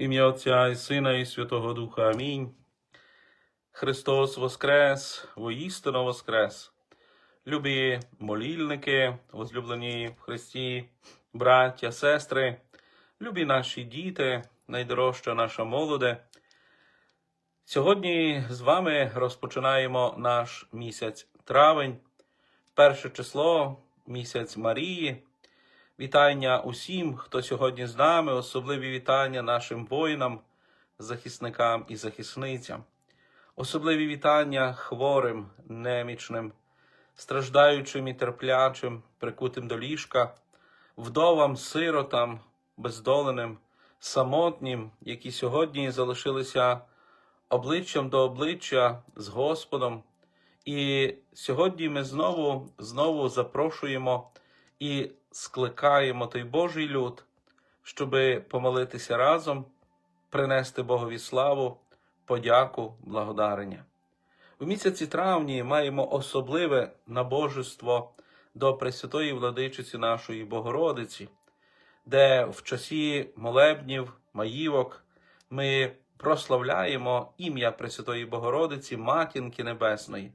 Ім'я Отця і Сина, і Святого Духа. Амінь. Христос Воскрес, воістину Воскрес. Любі молільники, возлюблені в Христі, браття, сестри, любі наші діти, найдорожча наша молоде. Сьогодні з вами розпочинаємо наш місяць травень, перше число, місяць Марії. Вітання усім, хто сьогодні з нами, особливі вітання нашим воїнам, захисникам і захисницям, особливі вітання хворим, немічним, страждаючим і терплячим, прикутим до ліжка, вдовам, сиротам, бездоленим, самотнім, які сьогодні залишилися обличчям до обличчя з Господом. І сьогодні ми знову, знову запрошуємо і скликаємо той Божий люд, щоби помолитися разом, принести Богові славу, подяку, благодарення. У місяці травні маємо особливе набожество до Пресвятої владичиці нашої Богородиці, де в часі молебнів, маївок ми прославляємо ім'я Пресвятої Богородиці, Матінки Небесної,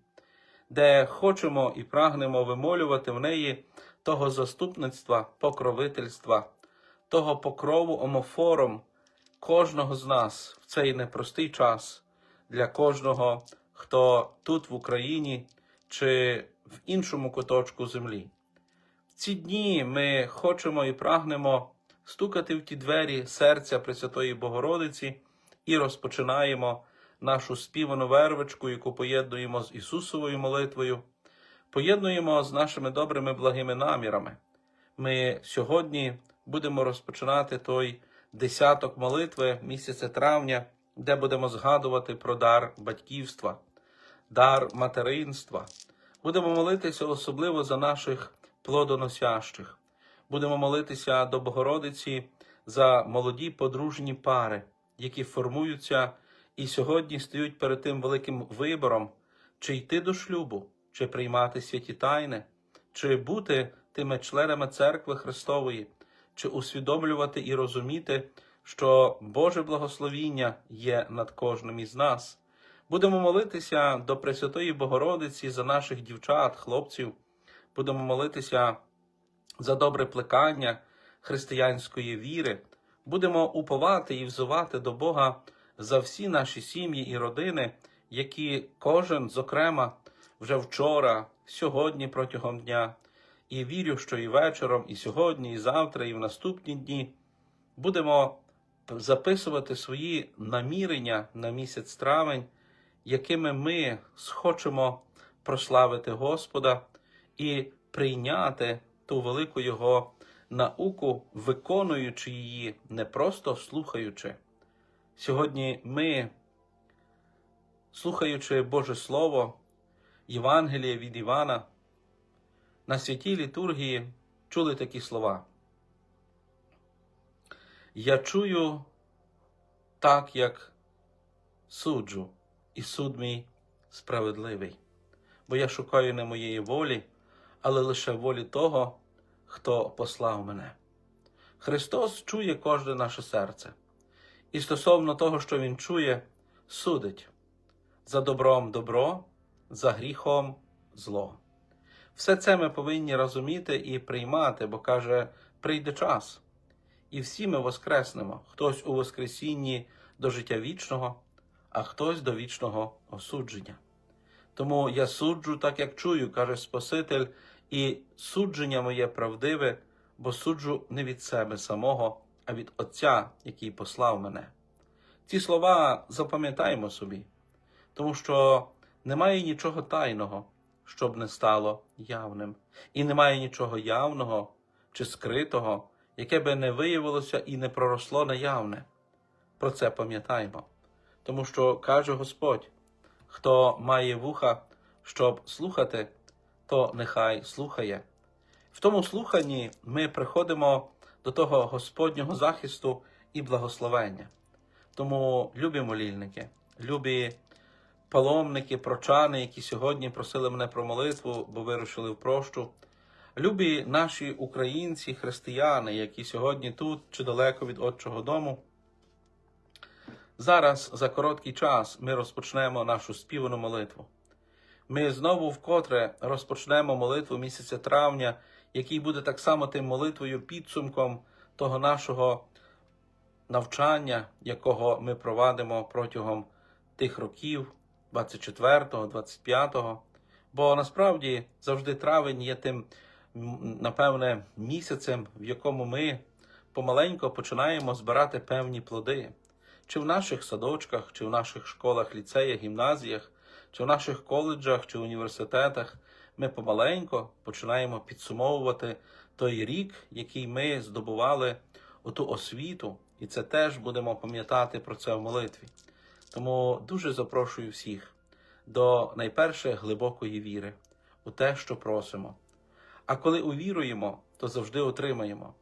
де хочемо і прагнемо вимолювати в неї того заступництва, покровительства, того покрову омофором кожного з нас в цей непростий час для кожного, хто тут в Україні чи в іншому куточку землі. В ці дні ми хочемо і прагнемо стукати в ті двері серця Пресвятої Богородиці і розпочинаємо нашу співану вервичку, яку поєднуємо з Ісусовою молитвою поєднуємо з нашими добрими благими намірами. Ми сьогодні будемо розпочинати той десяток молитви місяця травня, де будемо згадувати про дар батьківства, дар материнства. Будемо молитися особливо за наших плодоносящих. Будемо молитися до Богородиці за молоді подружні пари, які формуються і сьогодні стають перед тим великим вибором, чи йти до шлюбу, чи приймати святі тайни, чи бути тими членами церкви Христової, чи усвідомлювати і розуміти, що Боже благословіння є над кожним із нас. Будемо молитися до Пресвятої Богородиці за наших дівчат, хлопців. Будемо молитися за добре плекання християнської віри. Будемо уповати і взувати до Бога за всі наші сім'ї і родини, які кожен, зокрема, вже вчора, сьогодні протягом дня, і вірю, що і вечором, і сьогодні, і завтра, і в наступні дні будемо записувати свої намірення на місяць травень, якими ми схочемо прославити Господа і прийняти ту велику Його науку, виконуючи її, не просто слухаючи. Сьогодні ми, слухаючи Боже Слово, Євангелія від Івана, на святій літургії чули такі слова. Я чую так, як суджу, і суд мій справедливий, бо я шукаю не моєї волі, але лише волі того, хто послав мене. Христос чує кожне наше серце, і стосовно того, що Він чує, судить за добром добро за гріхом зло. Все це ми повинні розуміти і приймати, бо каже, прийде час. І всі ми воскреснемо, хтось у Воскресінні до життя вічного, а хтось до вічного осудження. Тому я суджу, так як чую, каже Спаситель, і судження моє правдиве, бо суджу не від себе самого, а від Отця, який послав мене. Ці слова запам'ятаємо собі, тому що немає нічого тайного, щоб не стало явним, і немає нічого явного чи скритого, яке би не виявилося і не проросло наявне. Про це пам'ятаємо. Тому що каже Господь: хто має вуха, щоб слухати, то нехай слухає. В тому слуханні ми приходимо до того Господнього захисту і благословення. Тому любі молільники, любі паломники, прочани, які сьогодні просили мене про молитву, бо вирушили в прощу. Любі наші українці, християни, які сьогодні тут чи далеко від Отчого дому, Зараз за короткий час ми розпочнемо нашу співану молитву. Ми знову вкотре розпочнемо молитву місяця травня, який буде так само тим молитвою підсумком того нашого навчання, якого ми провадимо протягом тих років 24-го, 25-го. Бо насправді завжди травень є тим, напевне, місяцем, в якому ми помаленько починаємо збирати певні плоди. Чи в наших садочках, чи в наших школах, ліцеях, гімназіях, чи в наших коледжах, чи університетах ми помаленько починаємо підсумовувати той рік, який ми здобували оту освіту, і це теж будемо пам'ятати про це в молитві. Тому дуже запрошую всіх до найперше глибокої віри у те, що просимо. А коли увіруємо, то завжди отримаємо.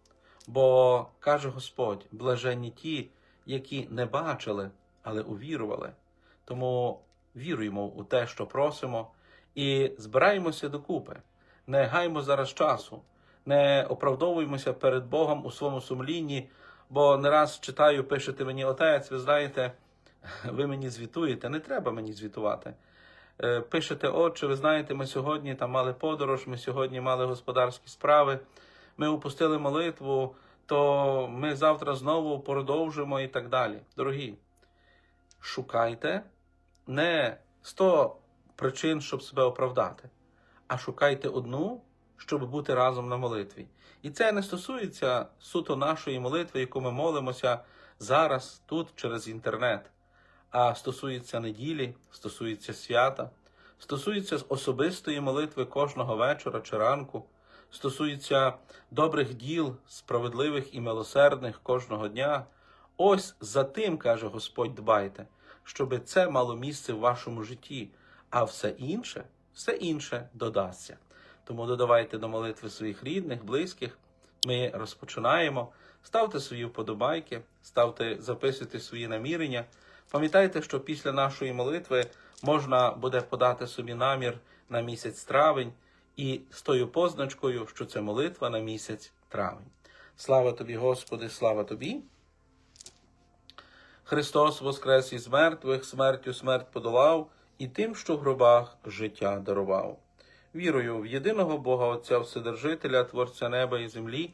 Бо каже Господь: блаженні ті, які не бачили, але увірували. Тому віруємо у те, що просимо, і збираємося докупи. Не гаймо зараз часу, не оправдовуємося перед Богом у своєму сумлінні, бо не раз читаю, пишете мені отець, ви знаєте, ви мені звітуєте, не треба мені звітувати. Е, Пишете, отче, ви знаєте, ми сьогодні там мали подорож, ми сьогодні мали господарські справи, ми упустили молитву, то ми завтра знову продовжимо і так далі. Дорогі, шукайте не 100 причин, щоб себе оправдати, а шукайте одну, щоб бути разом на молитві. І це не стосується суто нашої молитви, яку ми молимося зараз, тут, через інтернет, а стосується неділі, стосується свята, стосується особистої молитви кожного вечора чи ранку, стосується добрих діл, справедливих і милосердних кожного дня. Ось за тим, каже Господь, дбайте, щоби це мало місце в вашому житті, а все інше, все інше додасться. Тому додавайте до молитви своїх рідних, близьких. Ми розпочинаємо. Ставте свої вподобайки, ставте, записуйте свої намірення. Пам'ятайте, що після нашої молитви можна буде подати собі намір на місяць травень і з тою позначкою, що це молитва на місяць травень. Слава тобі, Господи, слава тобі! Христос воскрес із мертвих, смертю смерть подолав, і тим, що в гробах життя дарував. Вірую в єдиного Бога Отця Вседержителя, Творця неба і землі,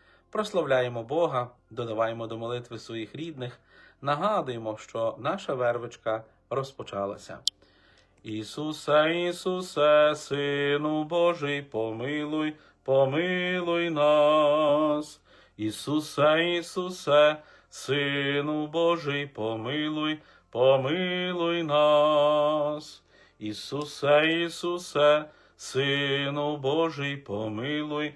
прославляємо Бога, додаваємо до молитви своїх рідних, нагадуємо, що наша вервичка розпочалася. Ісусе, Ісусе, Сину Божий, помилуй, помилуй нас. Ісусе, Ісусе, Сину Божий, помилуй, помилуй нас. Ісусе, Ісусе, Сину Божий, помилуй,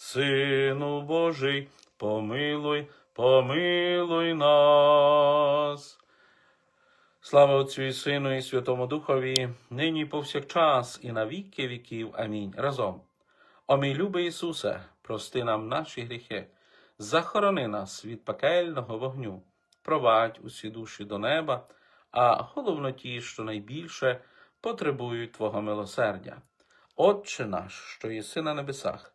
Сину Божий, помилуй, помилуй нас. Слава Отцю і Сину, і Святому Духові, нині повсякчас, і на віки віків. Амінь. Разом. О мій любий Ісусе, прости нам наші гріхи, захорони нас від пекельного вогню, провадь усі душі до неба, а головно ті, що найбільше потребують Твого милосердя. Отче наш, що єси на небесах,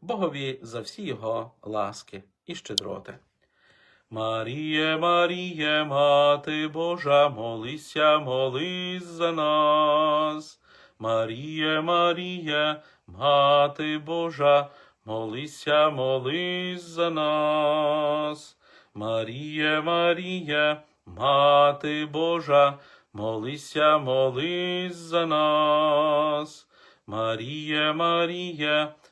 Богові за всі його ласки і щедроти. Маріє, Маріє, Мати Божа, молися, молись за нас. Маріє, Маріє, Мати Божа, молися, молись за нас. Маріє, Маріє, Мати Божа, молися, молись за нас. Маріє, Маріє,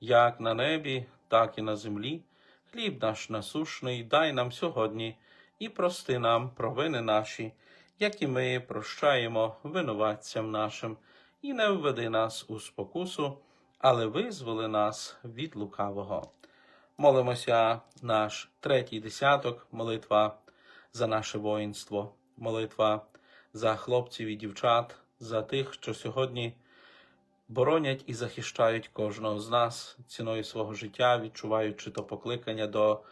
як на небі, так і на землі. Хліб наш насушний, дай нам сьогодні, і прости нам провини наші, як і ми прощаємо винуватцям нашим, і не введи нас у спокусу, але визволи нас від лукавого. Молимося наш третій десяток, молитва за наше воїнство, молитва за хлопців і дівчат, за тих, що сьогодні боронять і захищають кожного з нас ціною свого життя, відчуваючи то покликання до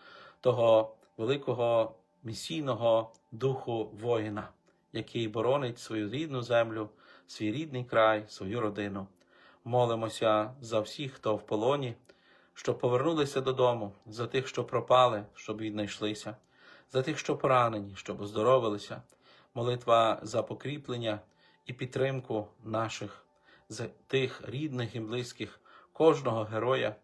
того великого місійного духу воїна, який боронить свою рідну землю, свій рідний край, свою родину. Молимося за всіх, хто в полоні, щоб повернулися додому, за тих, що пропали, щоб віднайшлися, за тих, що поранені, щоб оздоровилися. Молитва за покріплення і підтримку наших, за тих рідних і близьких, кожного героя,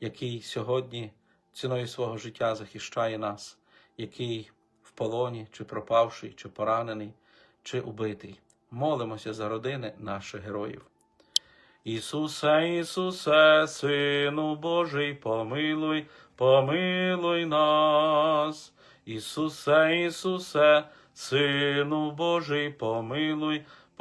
який сьогодні ціною свого життя захищає нас, який в полоні, чи пропавший, чи поранений, чи убитий. Молимося за родини наших героїв. Ісусе, Ісусе, Сину Божий, помилуй, помилуй нас. Ісусе, Ісусе, Сину Божий, помилуй,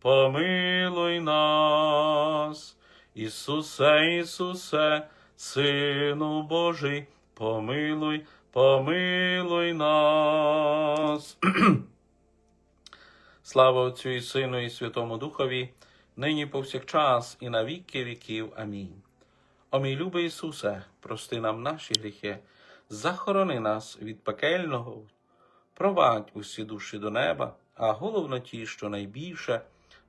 помилуй нас. Ісусе, Ісусе, Сину Божий, помилуй, помилуй нас. Слава Отцю і Сину, і Святому Духові, нині повсякчас, і на віки віків. Амінь. О мій любий Ісусе, прости нам наші гріхи, захорони нас від пекельного, провадь усі душі до неба, а головно ті, що найбільше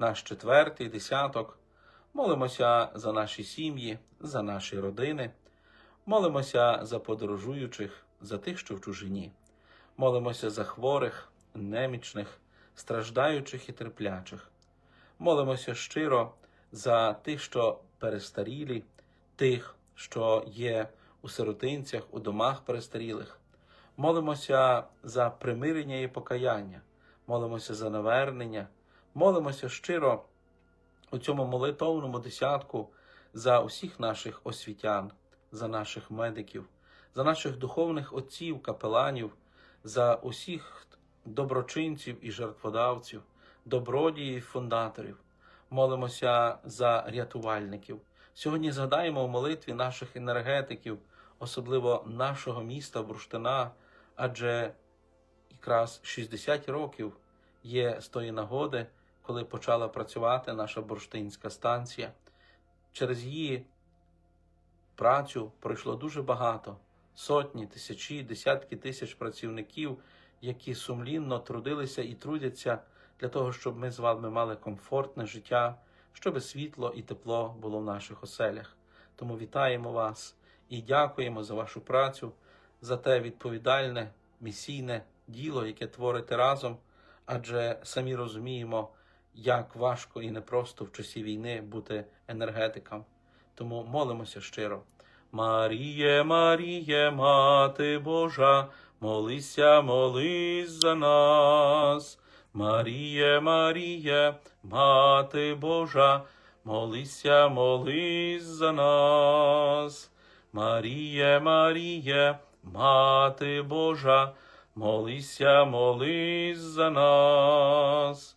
наш четвертий десяток, молимося за наші сім'ї, за наші родини, молимося за подорожуючих, за тих, що в чужині, молимося за хворих, немічних, страждаючих і терплячих. Молимося щиро за тих, що перестарілі, тих, що є у сиротинцях, у домах перестарілих. Молимося за примирення і покаяння, молимося за навернення, молимося щиро у цьому молитовному десятку за усіх наших освітян, за наших медиків, за наших духовних отців, капеланів, за усіх доброчинців і жертводавців, добродіїв, фундаторів. Молимося за рятувальників. Сьогодні згадаємо у молитві наших енергетиків, особливо нашого міста Бурштина, адже якраз 60 років є з тої нагоди, коли почала працювати наша бурштинська станція. Через її працю пройшло дуже багато сотні, тисячі, десятки тисяч працівників, які сумлінно трудилися і трудяться для того, щоб ми з вами мали комфортне життя, щоб світло і тепло було в наших оселях. Тому вітаємо вас і дякуємо за вашу працю, за те відповідальне місійне діло, яке творите разом, адже самі розуміємо, як важко і непросто в часі війни бути енергетиком. Тому молимося щиро. Маріє, Маріє, Мати Божа, молися, молись за нас. Маріє, Маріє, Мати Божа, молися, молись за нас. Маріє, Маріє, Мати Божа, молися, молись за нас.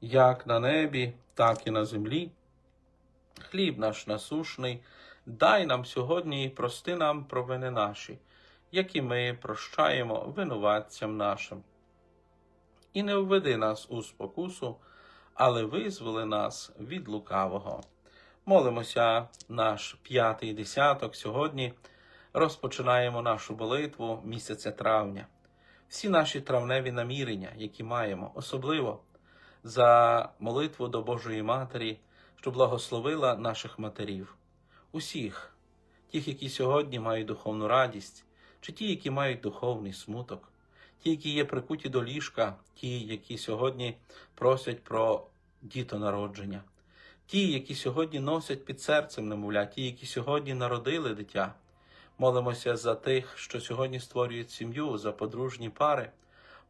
як на небі, так і на землі. Хліб наш насушний, дай нам сьогодні і прости нам провини наші, які ми прощаємо винуватцям нашим. І не введи нас у спокусу, але визволи нас від лукавого. Молимося наш п'ятий десяток сьогодні. Розпочинаємо нашу молитву місяця травня. Всі наші травневі намірення, які маємо, особливо за молитву до Божої Матері, що благословила наших матерів, усіх, тих, які сьогодні мають духовну радість, чи ті, які мають духовний смуток, ті, які є прикуті до ліжка, ті, які сьогодні просять про дітонародження, ті, які сьогодні носять під серцем немовля, ті, які сьогодні народили дитя. Молимося за тих, що сьогодні створюють сім'ю, за подружні пари,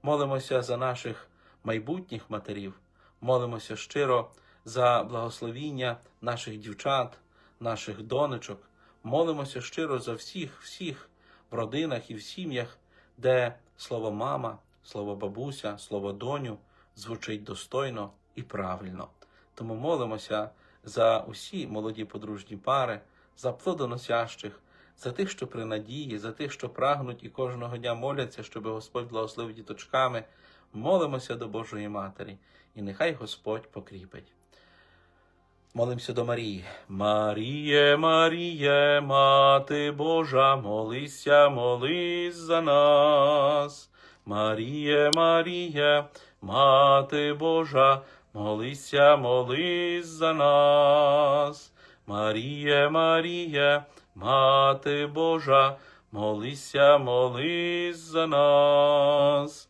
молимося за наших майбутніх матерів, молимося щиро за благословіння наших дівчат, наших донечок, молимося щиро за всіх, всіх в родинах і в сім'ях, де слово мама, слово бабуся, слово доню звучить достойно і правильно. Тому молимося за усі молоді подружні пари, за плодоносящих, за тих, що при надії, за тих, що прагнуть і кожного дня моляться, щоб Господь благословив діточками. Молимося до Божої Матері, і нехай Господь покріпить. Молимося до Марії. Маріє, Маріє, Мати Божа, молися, молись за нас. Маріє, Маріє, Мати Божа, молися, молись за нас. Маріє, Маріє, Мати Божа, молися, молись за нас.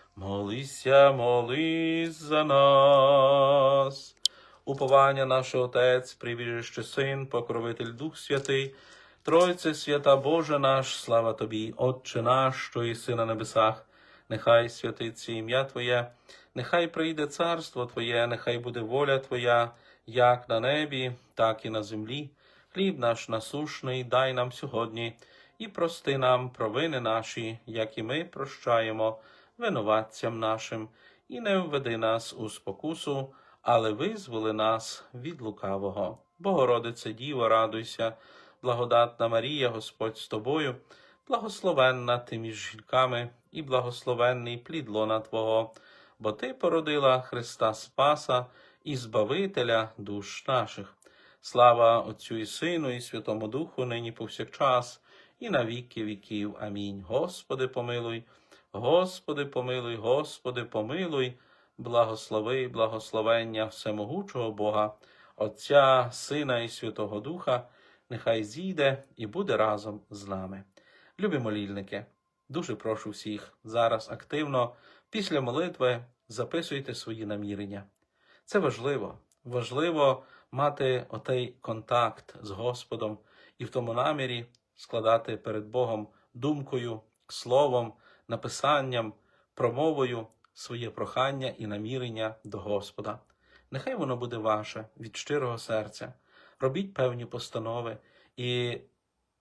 молися, молись за нас. Уповання наше Отець, прибіжище Син, покровитель Дух Святий, Тройце свята Боже наш, слава Тобі, Отче наш, що єси на небесах, нехай святиться ім'я Твоє, нехай прийде царство Твоє, нехай буде воля Твоя, як на небі, так і на землі. Хліб наш насушний дай нам сьогодні, і прости нам провини наші, як і ми прощаємо винуватцям нашим, і не введи нас у спокусу, але визволи нас від лукавого. Богородице Діво, радуйся, благодатна Марія, Господь з тобою, благословенна ти між жінками, і благословенний плід лона Твого, бо Ти породила Христа Спаса і Збавителя душ наших. Слава Отцю і Сину, і Святому Духу, нині повсякчас, і на віки віків. Амінь. Господи, помилуй, Господи, помилуй, Господи, помилуй, благослови, благословення всемогучого Бога, Отця, Сина і Святого Духа, нехай зійде і буде разом з нами. Любі молільники, дуже прошу всіх зараз активно, після молитви записуйте свої намірення. Це важливо. Важливо мати отей контакт з Господом і в тому намірі складати перед Богом думкою, словом, написанням, промовою своє прохання і намірення до Господа. Нехай воно буде ваше від щирого серця. Робіть певні постанови і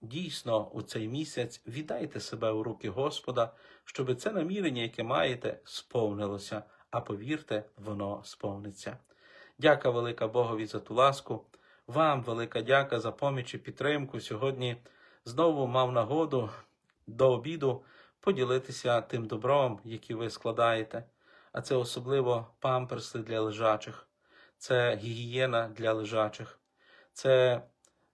дійсно у цей місяць віддайте себе у руки Господа, щоб це намірення, яке маєте, сповнилося, а повірте, воно сповниться. Дяка велика Богові за ту ласку. Вам велика дяка за поміч і підтримку. Сьогодні знову мав нагоду до обіду поділитися тим добром, який ви складаєте. А це особливо памперси для лежачих, це гігієна для лежачих, це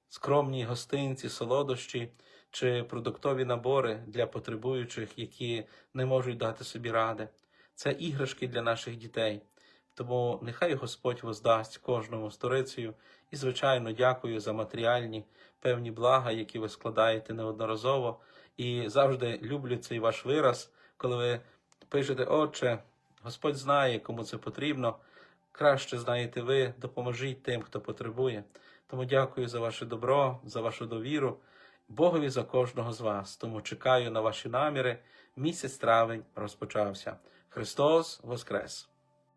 скромні гостинці, солодощі чи продуктові набори для потребуючих, які не можуть дати собі ради. Це іграшки для наших дітей. Тому нехай Господь воздасть кожному сторицею і, звичайно, дякую за матеріальні певні блага, які ви складаєте неодноразово. І завжди люблю цей ваш вираз, коли ви пишете, Отче, Господь знає, кому це потрібно. Краще знаєте ви, допоможіть тим, хто потребує. Тому дякую за ваше добро, за вашу довіру, Богові за кожного з вас. Тому чекаю на ваші наміри. Місяць травень розпочався. Христос Воскрес!